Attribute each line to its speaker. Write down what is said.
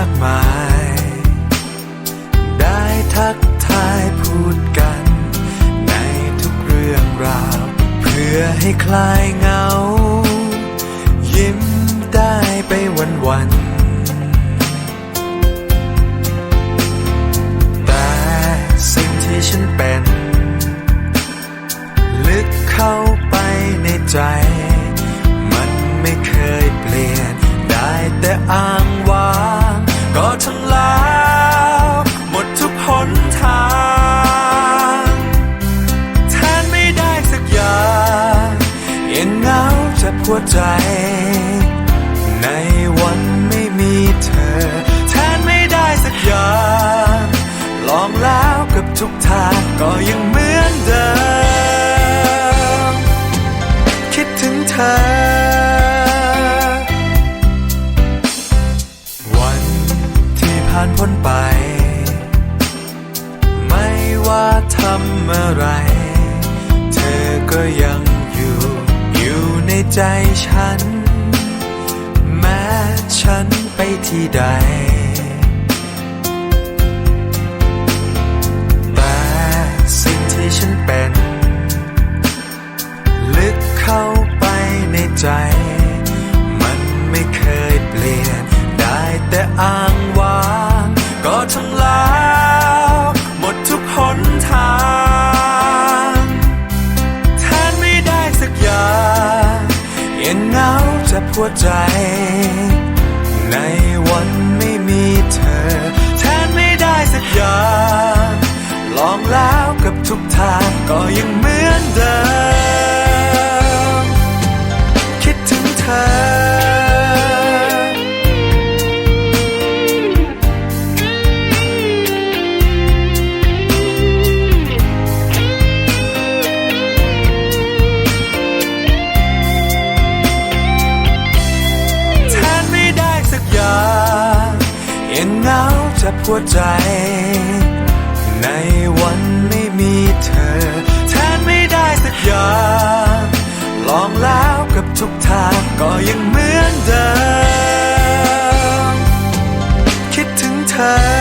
Speaker 1: ากมาย ได้ทักทายพูดกัน ในทุกเรื่องราว เพื่อให้คลายเหงา ยิ้มได้ไปวันวันแต่สิ่งที่ฉันเป็น ลึกเข้าไปในใจ มันไม่เคยเปลี่ยนได้แต่อา ทางแทนไม่ได้สักอย่างยังเหงาจะปวใจ ในวันไม่มีเธอ แทนไม่ได้สักอย่างลองแล้วกับทุกทางก็ยังเหมือนเดิม คิดถึงเธอวันที่ผ่านพ้นไป ว่าทำอะไร เธอก็ยังอยู่ อยู่ในใจฉัน แม้ฉันไปที่ใด แต่สิ่งที่ฉันเป็น ลึกเข้าไปในใจ มันไม่เคยเปลี่ยนได้แต่อา ย็นหนาวจะปวดใจ ในวันไม่มีเธอ แทนไม่ได้สักอย่าง ลองแล้วกับทุกทางก็ยัง กับหัวใจ ในวันไม่มีเธอ แทนไม่ได้สักอย่างลองแล้วกับทุกทางก็ยังเหมือนเดิม คิดถึงเธอ